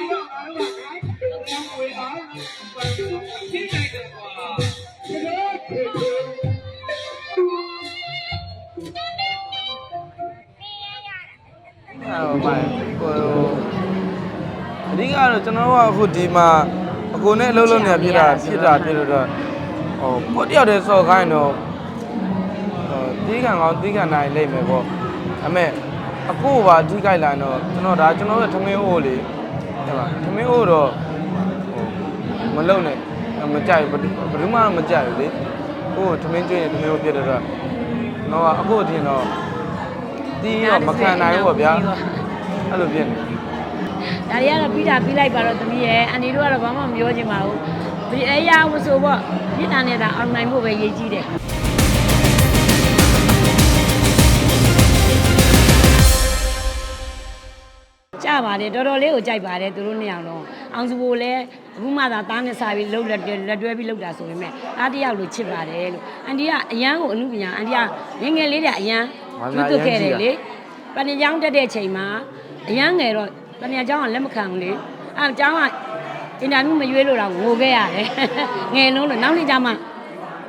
အားပတ်ပြီးလိုက်တယ်ကွာဒီလိုဖြစ်ဖြစ်အဲ့တော့မိုင်ဟိုအဓိကတော့ကျွန်တော်တို့ကအခုဒီမှာအကိုနဲ့အလုပ်လုပ်နေဖြစ်တာဖြစ်တာဖြစ်လို့တော့ဟိုကိုတယောက်တည်းစော်ခိုင်းတော့ဟိုတီးခံကောင်းတီးခံနိုင်လိမ့်မယ်ပေါ့အမေအကိုပါတီးကြိုက်လာတော့ကျွန်တော်ဒါကျွန်တော်ရဲ့ထမင်းအိုးလေ ဟုတ်ပါထမင်းအိုးတော့ဟိုမလုံနဲ့မကြိုက်ဘယ်သူမှမကြိုက်ဘူးလေကိုထမင်းကျွေးနေထမင်းအိုးဖြစ်တော့ကျွန်တော်ကအကိုထင်တော့တီးတော့မခံနိုင်ဘူးပေါ့ဗျာအဲ့လိုဖြစ်နေဒါတွေကတော့ပြီးတာပြီးလိုက်ပါတော့သမီးရဲ့အန်ဒီတို့ကတော့ဘာမှမပြောချင်ပါဘူးဒီအရာဝဆိုပေါ့ပြည်တာနေတာအောင်နိုင်ဖို့ပဲရည်ကြီးတယ် ပါတယ်တော်တော်လေးကိုကြိုက်ပါတယ်သူတို့နှစ်ယောက်တော့အောင်စုကိုလည်းအခုမှသာတားနဲ့စားပြီးလှုပ်လက်တွဲလက်တွဲပြီးလှုပ်တာဆိုပေမဲ့အားတစ်ယောက်လိုချစ်ပါတယ်လို့အန်ဒီကအရန်ကိုအမှုပညာအန်ဒီကငယ်ငယ်လေးတည်းအရန်သူတုတ်ခဲ့တယ်လေပဏိကြောင်းတက်တဲ့ချိန်မှာအရန်ငယ်တော့ပဏိကြောင်းကလက်မခံဘူးလေအဲအကြောင်းကအင်တာဗျူးမရွေးလို့တော့ငိုခဲ့ရတယ်ငယ်လုံးလို့နောက်နေ့ကျမှ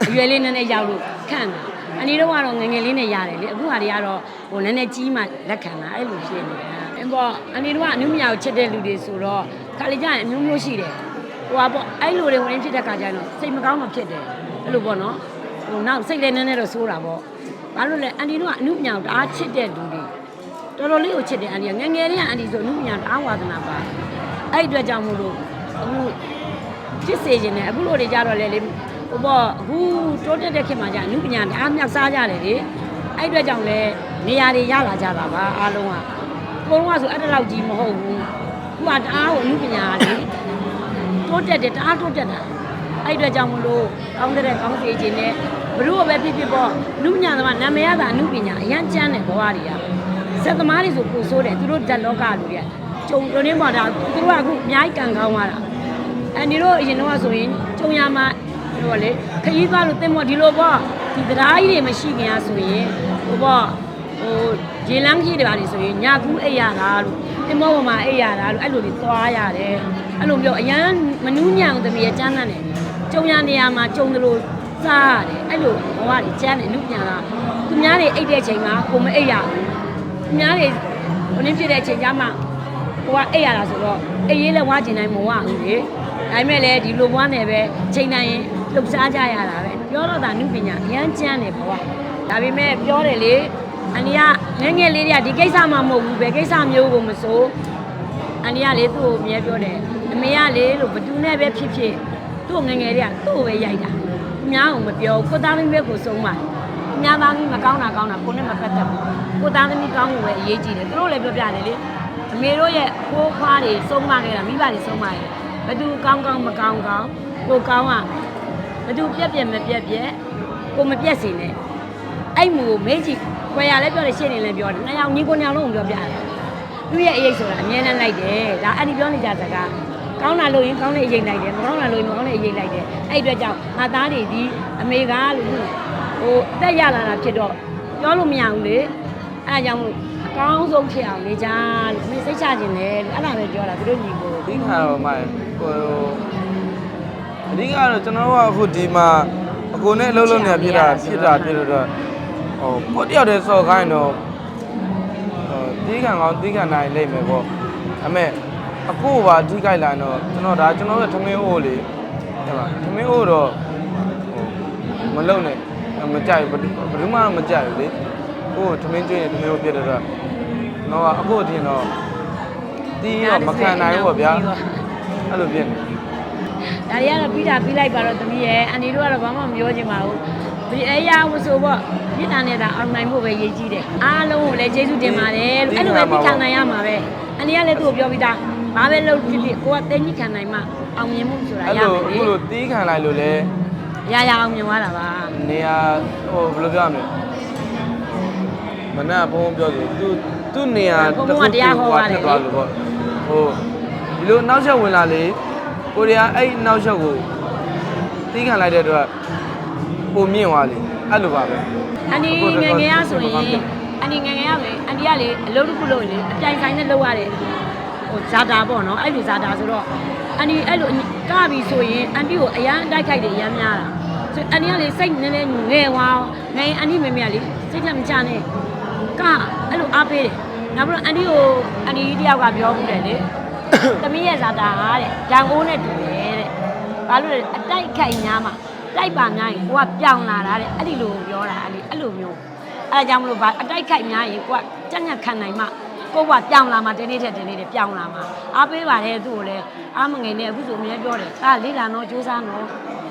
အရွယ်လေးနည်းနည်းရောက်လို့ခန့်တာအန်ဒီတို့ကတော့ငယ်ငယ်လေးနဲ့ရတယ်လေအခုဟာတွေကတော့ဟိုနည်းနည်းကြီးမှလက်ခံတာအဲ့လိုဖြစ်နေတာ အင်းပေါ့အန်ဒီတို့ကအနုမယာကိုချစ်တဲ့လူတွေဆိုတော့ခါလေးကျရင်အမျိုးမျိုးရှိတယ်ဟိုပါပေါ့အဲ့လိုတွေဝင်ဖြစ်တဲ့ခါကျရင်တော့စိတ်မကောင်းမှဖြစ်တယ်အဲ့လိုပေါ့နော်ဟိုနောက်စိတ်လည်းနည်းနည်းတော့ဆိုးတာပေါ့ဘာလို့လဲအန်ဒီတို့ကအနုမယာကိုတအားချစ်တဲ့လူတွေတော်တော်လေးကိုချစ်တယ်အန်ဒီကငယ်ငယ်လေးကအန်ဒီဆိုအနုမယာတအားဝါသနာပါအဲ့အတွက်ကြောင့်မို့လို့အခုချစ်စေခြင်းနဲ့အခုလိုတွေကြတော့လေလေဟိုပေါ့အခုတိုးတက်တဲ့ခေတ်မှာကျအနုပညာတအားမြောက်စားကြတယ်လေအဲ့အတွက်ကြောင့်လေနေရာတွေရလာကြတာပါအားလုံးက ကိုလုံးကဆိုအဲ့တလောက်ကြီးမဟုတ်ဘူးခုကတအားကိုအမှုပညာလေတိုးတက်တယ်တအားတိုးတက်တာအဲ့အတွက်ကြောင့်မလို့ကောင်းတဲ့ကောင်းစေခြင်းနဲ့ဘလို့ပဲဖြစ်ဖြစ်ပေါ့လူပညာသမားနာမည်ရတာအမှုပညာအရန်ကျမ်းတယ်ဘဝတွေကစက်သမားတွေဆိုကိုဆိုးတယ်သူတို့ဓာတ်လောကလူတွေကကျုံတုံနေပေါ်တာသူတို့ကအခုအများကြီးကံကောင်းသွားတာအဲ့ဒီတော့အရင်တော့ဆိုရင်ကျုံရမှာဟိုလေခရီးသွားလို့တင်မောဒီလိုပေါ့ဒီတရားကြီးတွေမရှိခင်ရဆိုရင်ဟိုပေါ့ ဟိုရေလန်းကြီးတွေပါလေဆိုရင်ညာကူးအိပ်ရတာလို့တင်မောပေါ်မှာအိပ်ရတာလို့အဲ့လိုတွေသွားရတယ်အဲ့လိုမျိုးအရန်မနူးညံ့သမီးရဲ့ကျမ်းမ်းတယ်ကြုံရနေရာမှာကြုံတယ်လို့စားရတယ်အဲ့လိုဘဝတွေကျမ်းတယ်လူပြန်တာသူများတွေအိပ်တဲ့ချိန်မှာကိုမအိပ်ရဘူးသူများတွေဘုန်းကြီးဖြစ်တဲ့ချိန်ကျမှကိုကအိပ်ရတာဆိုတော့အိပ်ရေးလဲဝါကျင်တိုင်းမဝဘူးလေဒါပေမဲ့လည်းဒီလိုဘွားနယ်ပဲချိန်တိုင်းရင်လှုပ်ရှားကြရတာပဲပြောတော့တာနုပညာအရန်ကျမ်းတယ်ဘဝဒါပေမဲ့ပြောတယ်လေ အန်ဒီကငယ်ငယ်လေးတွေကဒီကိစ္စမှမဟုတ်ဘူးပဲကိစ္စမျိုးကိုမစိုးအန်ဒီကလေသူ့ကိုအမြဲပြောတယ်အမေကလေလို့ဘသူနဲ့ပဲဖြစ်ဖြစ်သူ့ငယ်ငယ်တွေကသူ့ကိုပဲရိုက်တာသူများကိုမပြောဘူးကိုသားသမီးပဲကိုဆုံးပါသူများသားသမီးမကောင်းတာကောင်းတာကိုနဲ့မပတ်သက်ဘူးကိုသားသမီးကောင်းကိုပဲအရေးကြီးတယ်သူတို့လည်းပြောပြတယ်လေအမေတို့ရဲ့ကိုးခွားတွေဆုံးမခဲ့တာမိဘတွေဆုံးမခဲ့ဘသူကောင်းကောင်းမကောင်းကောင်းကိုကောင်းอ่ะဘသူပြက်ပြက်မပြက်ပြက်ကိုမပြက်စေနဲ့ အဲ့မူကိုမေးကြည့်ခွဲရလည်းပြောတယ်ရှင်းနေလည်းပြောတယ်နှစ်ယောက်ညီကိုနှစ်ယောက်လုံးကိုပြောပြတယ်သူ့ရဲ့အရေးဆိုတာအမြဲတမ်းလိုက်တယ်ဒါအဲ့ဒီပြောနေကြစကားကောင်းတာလို့ရင်ကောင်းတဲ့အရေးလိုက်တယ်မကောင်းတာလို့ရင်မကောင်းတဲ့အရေးလိုက်တယ်အဲ့အတွက်ကြောင့်ငါသားတွေဒီအမေကလို့ဟိုအသက်ရလာတာဖြစ်တော့ပြောလို့မရဘူးလေအဲ့ဒါကြောင့်မို့အကောင်းဆုံးဖြစ်အောင်နေကြလို့အမေစိတ်ချခြင်းလေအဲ့ဒါပဲပြောတာသူတို့ညီကိုအဓိကတော့မိုင်ဟိုအဓိကတော့ကျွန်တော်တို့ကအခုဒီမှာအကိုနဲ့အလုပ်လုပ်နေဖြစ်တာဖြစ်တာဖြစ်လို့တော့ ဟိုကိုတယောက်တည်းစော်ခိုင်းတော့ဟိုတီးခံကောင်းတီးခံနိုင်လိမ့်မယ်ပေါ့အမေအကိုပါတီးကြိုက်လာတော့ကျွန်တော်ဒါကျွန်တော်ရဲ့ထမင်းအိုးလေဟုတ်ပါထမင်းအိုးတော့ဟိုမလုံနဲ့မကြိုက်ဘယ်သူမှမကြိုက်ဘူးလေကိုထမင်းကျွေးနေထမင်းအိုးဖြစ်တော့ကျွန်တော်ကအကိုထင်တော့တီးတော့မခံနိုင်ဘူးပေါ့ဗျာအဲ့လိုဖြစ်နေဒါတွေကတော့ပြီးတာပြီးလိုက်ပါတော့သမီးရဲ့အန်ဒီတို့ကတော့ဘာမှမပြောချင်ပါဘူး ဒီအရာဝဆိုပေါ့ပြည်တာနေတာအောင်နိုင်ဖို့ပဲရည်ကြီးတယ်အားလုံးကိုလည်းကျေးဇူးတင်ပါတယ်လို့အဲ့လိုပဲပြည်ခံနိုင်ရမှာပဲအန်ဒီကလည်းသူ့ကိုပြောပြီးသားဘာပဲလုပ်ဖြစ်ဖြစ်ကိုကတင်းကြီးခံနိုင်မှအောင်မြင်မှုဆိုတာအဲ့ရလိုမယ်အခုလေလိုတီးခံလိုက်လို့လဲရရအောင်မြင်သွားတာပါနေရာဟိုဘယ်လိုပြောရမလဲမနက်ဘုံပြောဆိုသူသူ့နေရာတစ်ခုသွားလို့ပေါ့ဟိုဒီလိုနောက်ချက်ဝင်လာလေကိုရီးယားအဲ့နောက်ချက်ကိုတီးခံလိုက်တဲ့အတွက် ပုံမြင့်သွားလေအဲ့လိုပါပဲအန်ဒီငယ်ငယ်ရဆိုရင်အန်ဒီငယ်ငယ်ရပဲအန်ဒီကလေအလုပ်တစ်ခုလုပ်ရင်လေအပြိုင်ဆိုင်နဲ့လုပ်ရတယ်ဟိုဇာတာပေါ့နော်အဲ့လိုဇာတာဆိုတော့အန်ဒီအဲ့လိုကပြီဆိုရင်အန်ဒီကိုအရန်တိုက်ခိုက်တယ်အရန်များတာဆိုအန်ဒီကလေစိတ်နည်းနည်းငယ်သွားငယ်အန်ဒီမေမေကလေစိတ်ထမချနဲ့ကအဲ့လိုအားပေးတယ်နောက်ပြီးတော့အန်ဒီကိုအန်ဒီတယောက်ကပြောဘူးတယ်လေသမီးရဲ့ဇာတာဟာတဲ့ဒံအိုးနဲ့တူတယ်တဲ့ဘာလို့လဲအတိုက်ခိုက်များမှာ တိုက်ပါများရင်ကိုကပြောင်းလာတာတဲ့အဲ့ဒီလိုပြောတာအဲ့ဒီအဲ့လိုမျိုးအဲ့ဒါကြောင့်မလို့ဘာအတိုက်ခိုက်များရင်ကိုကကြက်ညက်ခံနိုင်မှကိုကပြောင်းလာမှဒီနေ့ထက်ဒီနေ့တည်းပြောင်းလာမှအားပေးပါတယ်သူ့ကိုလည်းအားမငယ်နဲ့အခုဆိုအမြဲပြောတယ်ဒါလေးလာတော့စူးစမ်းတော့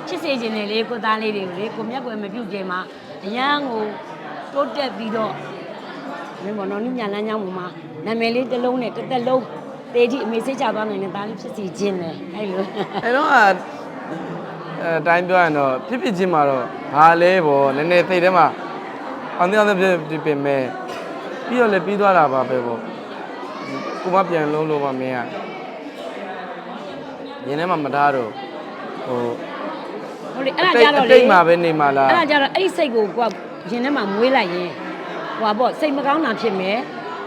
ချစ်စေခြင်းနဲ့လေကိုသားလေးတွေကိုလေကိုမျက်ကွယ်မပြုတ်ခြင်းမှာအရန်ကိုတိုးတက်ပြီးတော့မင်းဘောနော်နုညာလမ်းကြောင်းပေါ်မှာနာမည်လေးတစ်လုံးနဲ့တစ်သက်လုံးတေတီအမေစိတ်ချသွားနိုင်တဲ့သားလေးဖြစ်စီခြင်းလေအဲ့လိုအဲ့တော့ အဲအတိုင်းပြောရင်တော့ဖြစ်ဖြစ်ချင်းမှာတော့ဘာလဲပေါ့နည်းနည်းသိတဲ့မှာအောင်တဲ့အောင်တဲ့ဖြစ်ပြင်မဲ့ပြီးတော့လည်းပြီးသွားတာပါပဲပေါ့ကိုမပြန်လုံးလို့ပါမင်းကရင်းထဲမှာမထားတော့ဟိုဟုတ်လေအဲ့ဒါကြတော့အလေတိတ်မှာပဲနေမှာလားအဲ့ဒါကြတော့အဲ့ဒီစိတ်ကိုကိုကရင်ထဲမှာမွေးလိုက်ရင်ဟိုပါပေါ့စိတ်မကောင်းတာဖြစ်မယ်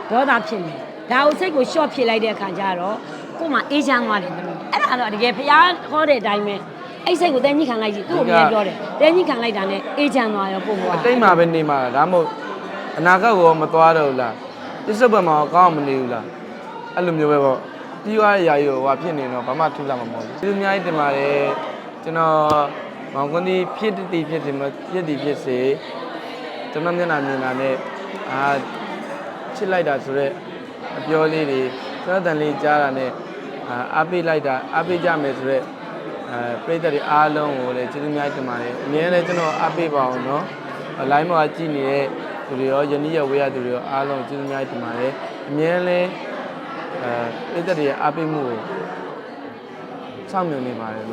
ဒေါသဖြစ်မယ်ဒါကိုစိတ်ကိုရှော့ဖြစ်လိုက်တဲ့အခါကျတော့ကို့မှာအေးချမ်းသွားတယ်သမီးအဲ့ဒါတော့တကယ်ဖျားဟောတဲ့အတိုင်းပဲ အဲ့စိတ်ကိုတဲကြီးခံလိုက်ကြည့်သူ့ကိုမြင်ပြောတယ်တဲကြီးခံလိုက်တာနဲ့အေးချမ်းသွားရောပုံပေါ်အတိတ်မှာပဲနေမှာလားဒါမှမဟုတ်အနာဂတ်ကိုမသွားတော့ဘူးလားပစ္စုပန်မှာကောင်းအောင်မနေဘူးလားအဲ့လိုမျိုးပဲပေါ့ပြီးသွားတဲ့ຢာကြီးကိုဟိုဖြစ်နေတော့ဘာမှထူးလာမှာမဟုတ်ဘူးဒီလိုအများကြီးတင်ပါတယ်ကျွန်တော်မောင်ကွန်းဒီဖြစ်တည်ဖြစ်တယ်မဖြစ်တည်ဖြစ်စေကျွန်တော်မျက်နှာမြင်တာနဲ့အာချစ်လိုက်တာဆိုတော့အပြောလေးတွေကျွန်တော်တန်လေးကြားတာနဲ့အာအားပေးလိုက်တာအားပေးကြမယ်ဆိုတော့ အဲပြည်သက်တွေအားလုံးကိုလည်းကျေးဇူးများတင်ပါတယ်အမြဲတမ်းကျွန်တော်အားပေးပါအောင်နော်လိုင်းမှာကြည့်နေတဲ့သူတွေရောယနေ့ရဝေးရသူတွေရောအားလုံးကျေးဇူးများတင်ပါတယ်အမြဲလဲအဲပြည်သက်တွေရဲ့အားပေးမှုကိုစောင့်မျှော်နေပါတယ်လို့